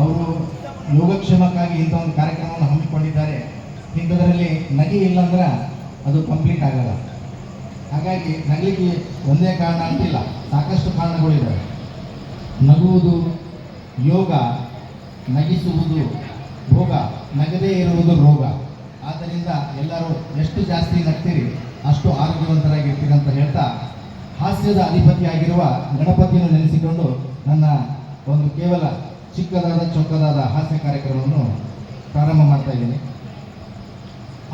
ಅವರು ಯೋಗಕ್ಷೇಮಕ್ಕಾಗಿ ಇಂಥ ಒಂದು ಕಾರ್ಯಕ್ರಮವನ್ನು ಹಮ್ಮಿಕೊಂಡಿದ್ದಾರೆ. ಇಂಥದ್ರಲ್ಲಿ ನಗೆ ಇಲ್ಲಂದ್ರೆ ಅದು ಕಂಪ್ಲೀಟ್ ಆಗಲ್ಲ. ಹಾಗಾಗಿ ನಗಲಿಕ್ಕೆ ಒಂದೇ ಕಾರಣ ಅಂತಿಲ್ಲ. ಸಾಕಷ್ಟು ಕಾರಣಗಳಿದ್ದಾವೆ ನಗುವುದು ಯೋಗ, ನಗಿಸುವುದು ರೋಗ, ನಗದೇ ಇರುವುದು ರೋಗ. ಆದ್ದರಿಂದ ಎಲ್ಲರೂ ಎಷ್ಟು ಜಾಸ್ತಿ ನಗ್ತೀರಿ, ಅಷ್ಟು ಆರೋಗ್ಯವಂತರಾಗಿರ್ತೀರಿ ಅಂತ ಹೇಳ್ತಾ ಹಾಸ್ಯದ ಅಧಿಪತಿಯಾಗಿರುವ ಗಣಪತಿಯನ್ನು ನೆನೆಸಿಕೊಂಡು ನನ್ನ ಒಂದು ಕೇವಲ ಚಿಕ್ಕದಾದ ಚೊಕ್ಕದಾದ ಹಾಸ್ಯ ಕಾರ್ಯಕ್ರಮವನ್ನು ಪ್ರಾರಂಭ ಮಾಡ್ತಾ ಇದ್ದೀನಿ.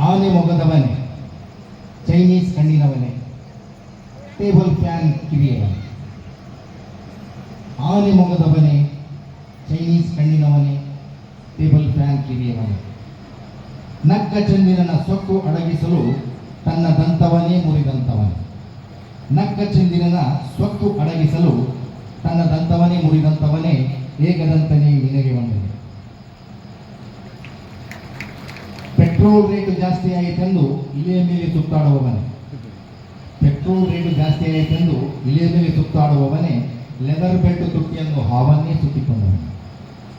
ಆನೆ ಮೊಗದವನೇ, ಚೈನೀಸ್ ಕಣ್ಣಿನವನೇ, ಟೇಬಲ್ ಫ್ಯಾನ್ ಕಿವಿಯವನೇ ಆನೆ ಮೊಗದವನೇ, ಚೈನೀಸ್ ಕಣ್ಣಿನವನೇ, ಟೇಬಲ್ ಫ್ಯಾನ್ ಕಿವಿಯವನೇ ನಕ್ಕ ಚಂದಿರನ ಸೊಕ್ಕು ಅಡಗಿಸಲು ತನ್ನ ದಂತವನೇ ಮುರಿದಂತವನೇ. ನಕ್ಕ ಚಂದಿರನ ಸೊಕ್ಕು ಅಡಗಿಸಲು ತನ್ನ ದಂತವನೇ ಮುರಿದಂತವನೇ ಏಕದಂತನೇ ನಿನಗೆ ಬಂದಿದೆ ಪೆಟ್ರೋಲ್ ರೇಟ್ ಜಾಸ್ತಿ ಆಯಿತೆಂದು ಇಲೆಯ ಮೇಲೆ ಸುತ್ತಾಡುವವನೇ ಪೆಟ್ರೋಲ್ ರೇಟ್ ಜಾಸ್ತಿ ಆಯಿತೆಂದು ಇಲೆಯ ಮೇಲೆ ಸುತ್ತಾಡುವವನೇ ಲೆದರ್ ಬೆಡ್ ತುಟ್ಟಿಯನ್ನು ಹಾವನ್ನೇ ಸುತ್ತಿಕೊಂಡವನು.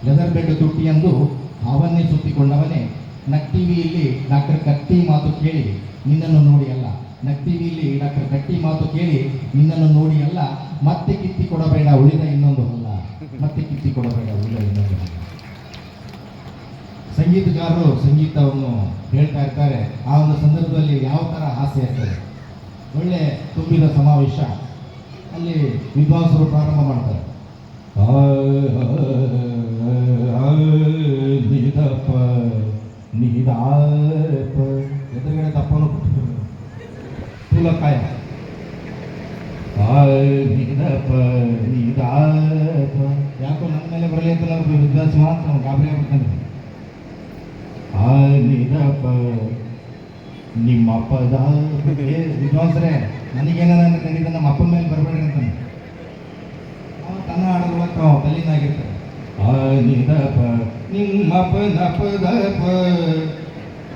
ಲೆದರ್ ಬೆಡ್ ತುಟ್ಟಿಯಂದು ಹಾವನ್ನೇ ಸುತ್ತಿಕೊಂಡವನೇ ನಕ್ ಟಿವಿಯಲ್ಲಿ ಡಾಕ್ಟರ್ ಕಟ್ಟಿ ಮಾತು ಕೇಳಿ ನಿನ್ನನ್ನು ನೋಡಿ ಅಲ್ಲ. ನಕ್ ಟಿವಿಯಲ್ಲಿ ಡಾಕ್ಟರ್ ಕಟ್ಟಿ ಮಾತು ಕೇಳಿ ನಿನ್ನನ್ನು ನೋಡಿ ಅಲ್ಲ. ಮತ್ತೆ ಕಿತ್ತಿ ಕೊಡಬೇಡ ಉಳಿದ ಇನ್ನೊಂದು ಅಲ್ಲ ಮತ್ತೆ ಕಿತ್ತಿ ಕೊಡಬೇಡ ಉಳಿದ ಇನ್ನೊಂದು ಅಲ್ಲ ಸಂಗೀತಗಾರರು ಸಂಗೀತವನ್ನು ಹೇಳ್ತಾ ಇರ್ತಾರೆ. ಆ ಒಂದು ಸಂದರ್ಭದಲ್ಲಿ ಯಾವ ಥರ ಹಾಸ್ಯ ಇರ್ತದೆ? ಒಳ್ಳೆ ತುಂಬಿದ ಸಮಾವೇಶ. ಅಲ್ಲಿ ವಿದ್ವಾಂಸರು ಪ್ರಾರಂಭ ಮಾಡ್ತಾರೆ. ನಿದಪ ನಿದಾಪ ಎದುರುಗಡೆ ದಪ್ಪನು ಸ್ಥೂಲಕಾಯ ನೀದಪ್ಪ ನಿದಾಪ ಯಾಕೋ ನನ್ನ ಮೇಲೆ ಬರಲಿ ಅಂತ ವಿದ್ವಾಂಸ ಮಾತ್ರ ನಾವು ಗಾಬರಿ ಆಗ್ಬಿಡ್ತಾನೆ ಆ ನಿದಪ ನಿಮ್ಮ ಏ ವಿದ್ವಾಂಸರೇ ನನಗೇನಾರ ಖಂಡಿತ ನಮ್ಮ ಅಪ್ಪನ ಮೇಲೆ ಬರಬೇಡ ಅಂತಾನೆ ತನ್ನ ಹಾಡೋದ್ರೊಳಗೆ ಅವ ತಲ್ಲಿನಾಗಿರ್ತಾರೆ ಆ ನಿದಪ ನಿಮ್ಮಪ್ಪ ದಪದ ಪ.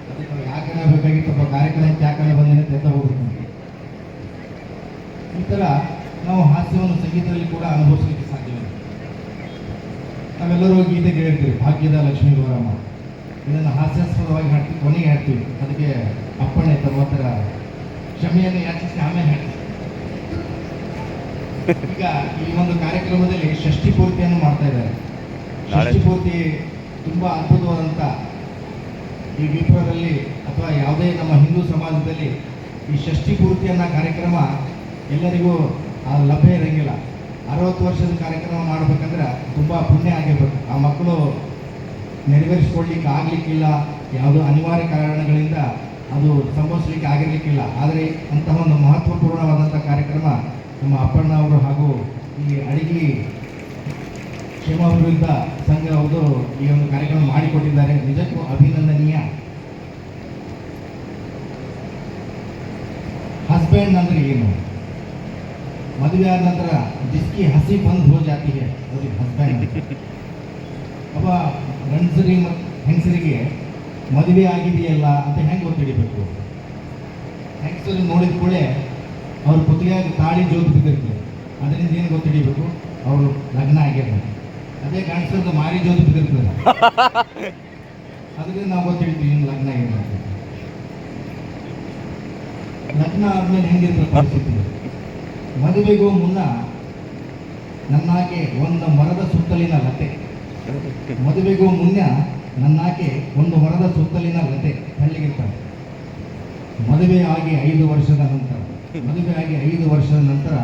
ಅದಕ್ಕೆ ನಾವು ಯಾಕೆ ಬೇಕಾಗಿತ್ತಪ್ಪ ಕಾರ್ಯಕ್ರಮಕ್ಕೆ ಯಾಕಂದ್ರೆ ಬಂದೇನೆ ಅಂತ ಹೋಗ್ಬಿಡ್ತಾನೆ. ಈ ಥರ ನಾವು ಹಾಸ್ಯವನ್ನು ಸಂಗೀತದಲ್ಲಿ ಕೂಡ ಅನುಭವಿಸಲಿಕ್ಕೆ ಸಾಧ್ಯವಿಲ್ಲ. ನಾವೆಲ್ಲರೂ ಗೀತೆ ಕೇಳಿರ್ತೀವಿ ಭಾಗ್ಯದ ಲಕ್ಷ್ಮೀ ಗೌರಮ್ಮ. ಇದನ್ನು ಹಾಸ್ಯಾಸ್ಪದವಾಗಿ ಹಾಡ್ತೀವಿ ಕೊನೆಗೆ ಹಾಡ್ತೀವಿ. ಅದಕ್ಕೆ ಅಪ್ಪಣೆ ತಮ್ಮ ಕ್ಷಮೆಯನ್ನು ಯಾಚಿಸಿ ಆಮೇಲೆ ಹಾಡ್ತೀವಿ. ಈಗ ಈ ಒಂದು ಕಾರ್ಯಕ್ರಮದಲ್ಲಿ ಷಷ್ಠಿ ಪೂರ್ತಿಯನ್ನು ಮಾಡ್ತಾ ಇದ್ದಾರೆ. ಷಷ್ಠಿ ಪೂರ್ತಿ ತುಂಬಾ ಅದ್ಭುತವಾದಂಥ ಈ ವಿಶ್ವದಲ್ಲಿ ಅಥವಾ ಯಾವುದೇ ನಮ್ಮ ಹಿಂದೂ ಸಮಾಜದಲ್ಲಿ ಈ ಷಷ್ಠಿ ಪೂರ್ತಿ ಅನ್ನೋ ಕಾರ್ಯಕ್ರಮ ಎಲ್ಲರಿಗೂ ಆ ಲಭ್ಯ ಇರಂಗಿಲ್ಲ. ಅರವತ್ತು ವರ್ಷದ ಕಾರ್ಯಕ್ರಮ ಮಾಡ್ಬೇಕಂದ್ರೆ ತುಂಬಾ ಪುಣ್ಯ ಆಗಿರ್ಬೇಕು. ಆ ಮಕ್ಕಳು ನೆರವೇರಿಸ್ಕೊಳ್ಲಿಕ್ಕೆ ಆಗಲಿಕ್ಕಿಲ್ಲ ಯಾವುದೋ ಅನಿವಾರ್ಯ ಕಾರಣಗಳಿಂದ ಅದು ಸಂಭವಿಸಲಿಕ್ಕೆ ಆಗಿರಲಿಕ್ಕಿಲ್ಲ. ಆದರೆ ಅಂತಹ ಒಂದು ಮಹತ್ವಪೂರ್ಣವಾದಂಥ ಕಾರ್ಯಕ್ರಮ ನಮ್ಮ ಅಪ್ಪಣ್ಣ ಅವರು ಹಾಗೂ ಈ ಅಡಿಗೆ ಕ್ಷೇಮ ಅಭಿವೃದ್ಧ ಸಂಘ ಅವರು ಈ ಒಂದು ಕಾರ್ಯಕ್ರಮ ಮಾಡಿಕೊಟ್ಟಿದ್ದಾರೆ. ನಿಜಕ್ಕೂ ಅಭಿನಂದನೀಯ. ಹಸ್ಬೆಂಡ್ ಅಂದರೆ ಏನು? ಮದುವೆ ಆದ ನಂತರ ಜಿಸ್ಕಿ ಹಸಿ ಬಂದ್ ಹೋ ಜಾತಿ ಹೇ ಅದು ಹಸ್ಬೆಂಡ್ ಒಬ್ಬ ಗಂಡಸರಿಗೆ ಮತ್ತು ಹೆಂಗಸರಿಗೆ ಮದುವೆ ಆಗಿದೆಯಲ್ಲ ಅಂತ ಹೆಂಗೆ ಗೊತ್ತಿಡಿಬೇಕು? ಹೆಂಗಸರು ನೋಡಿದ ಕೂಡಲೇ ಅವ್ರ ಕುತ್ತಿಗೆಯಾಗ ತಾಳಿ ಜೋತು ಬಿದ್ದಿರ್ತದೆ ಅದರಿಂದ ಏನು ಗೊತ್ತಿಡಿಬೇಕು? ಅವರು ಲಗ್ನ ಆಗಿರ್ತಾರೆ ಅದೇ ಗಂಡಸರದ ಮಾರಿ ಜೋತು ಬಿದ್ದಿರ್ತದೆ ಅದರಿಂದ ನಾವು ಗೊತ್ತಿಡ್ತೀವಿ ಏನು ಲಗ್ನ ಅಂತ. ಲಗ್ನ ಆದ್ಮೇಲೆ ಹೆಂಗಿರ್ತದೆ ಪರಿಸ್ಥಿತಿ? ಮದುವೆಗೂ ಮುನ್ನ ನನ್ನಾಗೆ ಒಂದು ಮರದ ಸುತ್ತಲಿನ ಲತೆ. ಮದುವೆಗೂ ಮುನ್ನ ನನ್ನಾಕೆ ಒಂದು ಮರದ ಸುತ್ತಲಿನ ಲತೆ ಹಳ್ಳಿಗಿರ್ತಾಳೆ ಮದುವೆ ಆಗಿ ಐದು ವರ್ಷದ ನಂತರ, ಮದುವೆ ಆಗಿ ಐದು ವರ್ಷದ ನಂತರ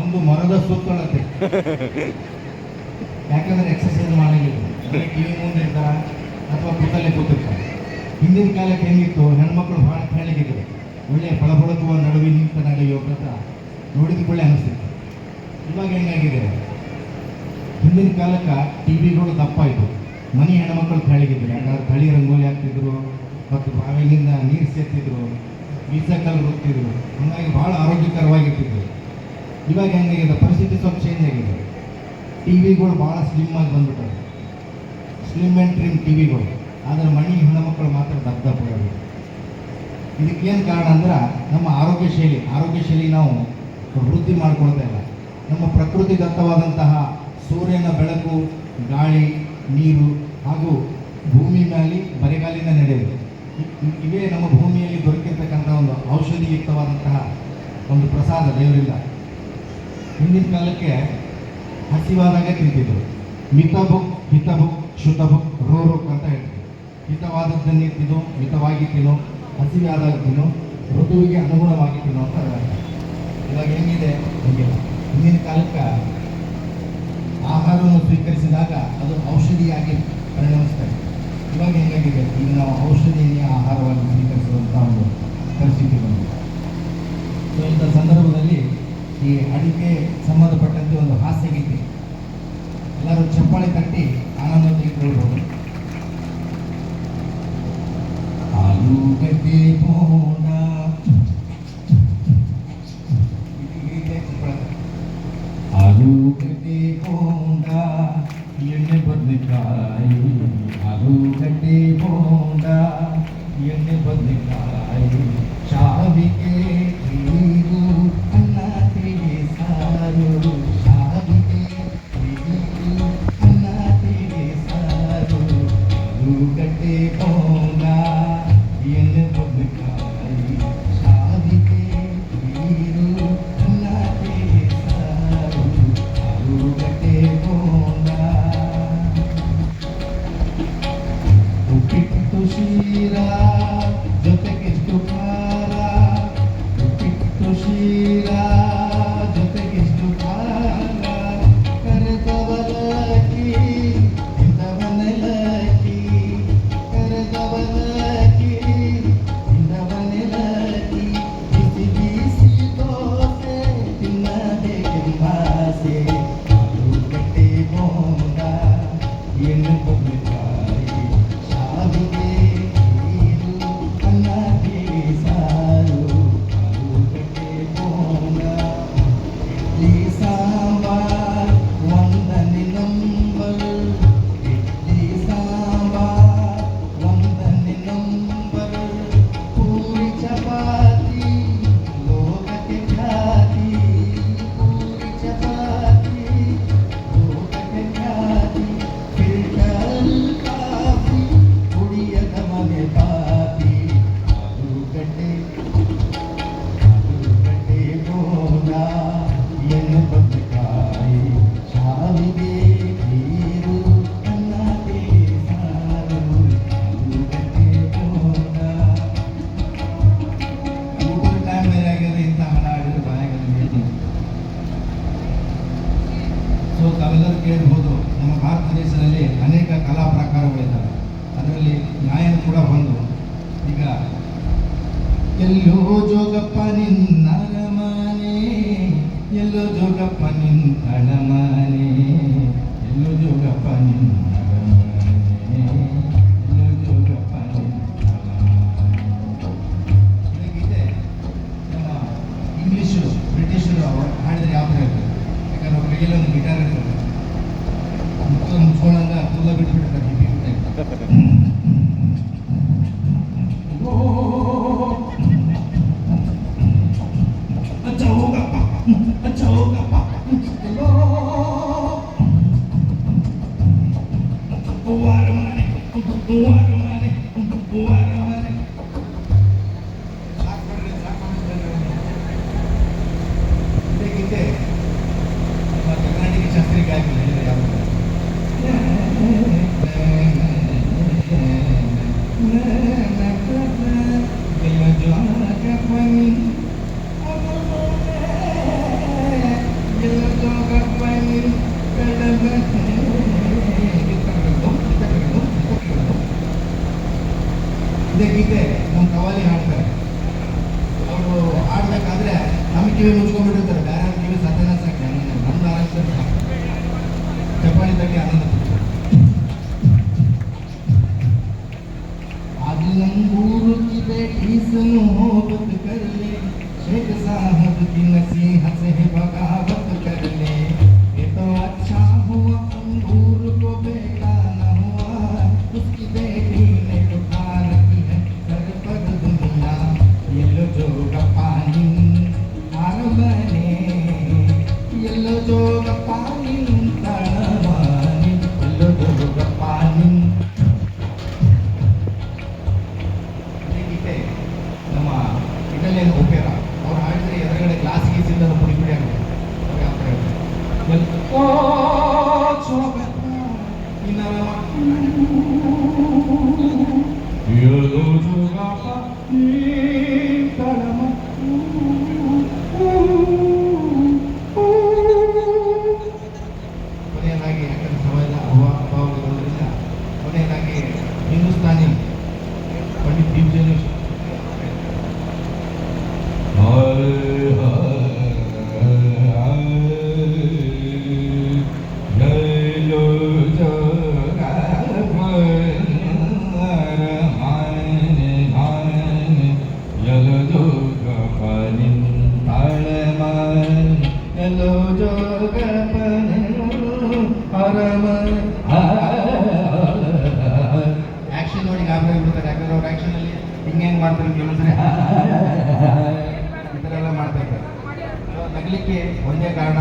ಒಂದು ಮರದ ಸುತ್ತಳತೆ. ಯಾಕಂದ್ರೆ ಎಕ್ಸಸೈಸ್ ಮಾಡಂಗಿಲ್ಲ ಮುಂದೆ ಇರ್ತಾರ? ಅಥವಾ ಕೂತಲ್ಲೇ ಕೂತಿರ್ತಾರೆ? ಹಿಂದಿನ ಕಾಲಕ್ಕೆ ಹೆಂಗಿತ್ತು? ಹೆಣ್ಮಕ್ಳು ಭಾಳ ತೆಳ್ಳಗಿದ್ರು. ಒಳ್ಳೆ ಫಳಫಳಕುವ ನಡುವೆ ನಿಂತ ನಡೆಯುವ ಕಥ ನೋಡಿದ ಕೂಡಲೇ ಅನಿಸ್ತಿತ್ತು. ಇವಾಗ ಹೆಂಗಾಗಿದೆ? ಹಿಂದಿನ ಕಾಲಕ್ಕೆ ಟಿವಿಗಳು ದಪ್ಪ ಇದ್ವು ಮನೆ ಹೆಣ್ಮಕ್ಳು ತಳಿಗಿದ್ರು ಯಾಕಂದ್ರೆ ತಳಿ ರಂಗೋಲಿ ಹಾಕ್ತಿದ್ರು, ಮತ್ತು ಬಾವಿಯಿಂದ ನೀರು ಸೇರ್ತಿದ್ರು ಬೀಸಕಲ್ ರುತ್ತಿದ್ರು ಹಂಗಾಗಿ ಭಾಳ ಆರೋಗ್ಯಕರವಾಗಿರ್ತಿದ್ರು ಇವಾಗ ಹೆಂಗಾಗಿದೆ? ಪರಿಸ್ಥಿತಿ ಸ್ವಲ್ಪ ಚೇಂಜ್ ಆಗಿದೆ. ಟಿ ವಿಗಳು ಭಾಳ ಸ್ಲಿಮ್ ಆಗಿ ಬಂದ್ಬಿಟ್ಟವೆ. ಸ್ಲಿಮ್ ಆ್ಯಂಡ್ ಟ್ರಿಮ್ ಟಿವಿಗಳು ಆದರೆ ಹೆಣ್ಣು ಮಕ್ಕಳು ಮಾತ್ರ ದಪ್ಪ ದಪ್ಪ ಇದಕ್ಕೇನು ಕಾರಣ ಅಂದ್ರೆ ನಮ್ಮ ಆರೋಗ್ಯ ಶೈಲಿ. ಆರೋಗ್ಯ ಶೈಲಿ ನಾವು ವೃದ್ಧಿ ಮಾಡ್ಕೊಳ್ತಾ ಇಲ್ಲ. ನಮ್ಮ ಪ್ರಕೃತಿ ದತ್ತವಾದಂತಹ ಸೂರ್ಯನ ಬೆಳಕು, ಗಾಳಿ, ನೀರು ಹಾಗೂ ಭೂಮಿ ಮೇಲೆ ಬರಿಗಾಲಿನ ನಡೆಯುವುದು. ಇವೇ ನಮ್ಮ ಭೂಮಿಯಲ್ಲಿ ದೊರಕಿರ್ತಕ್ಕಂಥ ಒಂದು ಔಷಧಿಯುಕ್ತವಾದಂತಹ ಒಂದು ಪ್ರಸಾದ ದೇವರಿಂದ. ಹಿಂದಿನ ಕಾಲಕ್ಕೆ ಹಸಿವಾದಾಗ ತಿಂತಿದ್ರು. ಮಿತ ಬುಕ್ ಹಿತ ಬುಕ್ ಶುದ್ಧ ಬುಕ್ ರೋ ರೋಕ್ ಅಂತ ಹೇಳ್ತಿದ್ರು. ಹಿತವಾದದ್ದನ್ನೇ ತಿನ್ನು, ಮಿತವಾಗಿ ತಿನ್ನು, ಹಸಿವಾದಾಗ ಆದಾಗ ತಿನ್ನು, ಋತುವಿಗೆ ಅನುಗುಣವಾಗಿ ತಿನ್ನು ಅಂತ. ಇವಾಗ ಏನಿದೆ ಹಿಂದಿನ ಕಾಲಕ್ಕೆ ಆಹಾರವನ್ನು ಸ್ವೀಕರಿಸಿದಾಗ ಅದು ಔಷಧಿಯಾಗಿ ಪರಿಣಮಿಸ್ತದೆ ಇವಾಗ ಹೇಗಾಗಿದೆ ಈಗ ನಾವು ಔಷಧಿಯನ್ನೇ ಆಹಾರವಾಗಿ ಸ್ವೀಕರಿಸುವಂಥ ಒಂದು ಪರಿಸ್ಥಿತಿ ಬಂದಿದೆ. ಸೊ ಇಂಥ ಸಂದರ್ಭದಲ್ಲಿ ಈ ಅಡಿಕೆ ಸಂಬಂಧಪಟ್ಟಂತೆ ಒಂದು ಹಾಸ್ಯ ಗೀತೆ ಎಲ್ಲರೂ ಚಪ್ಪಾಳೆ ತಟ್ಟಿ ಆನಂದ ತೆಗೆದುಕೊಳ್ಬೋದು ಆಲೂಗಡ್ಡೆ, ಬೋಂಡ life. ಕೇಳಿರ್ಬೋದು ನಮ್ಮ ಭಾರತ ದೇಶದಲ್ಲಿ ಅನೇಕ ಕಲಾ ಪ್ರಕಾರಗಳಿದ್ದಾವೆ. ಅದರಲ್ಲಿ ನ್ಯಾಯ ಕೂಡ ಒಂದು. ಈಗ ಎಲ್ಲೋ ಜೋಗಪ್ಪ ನಿನ್ನ ಎಲ್ಲೋ ಜೋಗಪ್ಪ ನಿನ್ನ ಇದೇ ಗೀತೆ ನಮ್ಮ ಕವಾಲಿ ಹಾಡ್ತಾರೆ ಅವರು ಹಾಡ್ಬೇಕಾದ್ರೆ ನಮ್ಮ ಕಿವಿ ಮುಚ್ಕೊಂಡ್ಬಿಟ್ಟಿರ್ತಾರೆ ಬೇರೆ ಕಿವಿ ಸತ್ಯನ ಸಾಕು ನಮ್ದು ಆರಾಮ ಚಪ್ಪಾಳಿ ತಟ್ಟಿ ಆನಂದ ಪಡ್ತಾರೆ आज लंगूर की बेटी से मोहब्बत कर ले शेख साहब की नसीहत से बगावत कर ಹಿಂಗೆ ಹೆಂಗ್ ಮಾಡ್ತಾರೆ ಕೆಲವೊಂದ್ಸರಿ ಈ ಥರ ಎಲ್ಲ ಮಾಡ್ತಾ ಇರ್ತಾರೆ ನಗಲಿಕ್ಕೆ ಒಂದೇ ಕಾರಣ.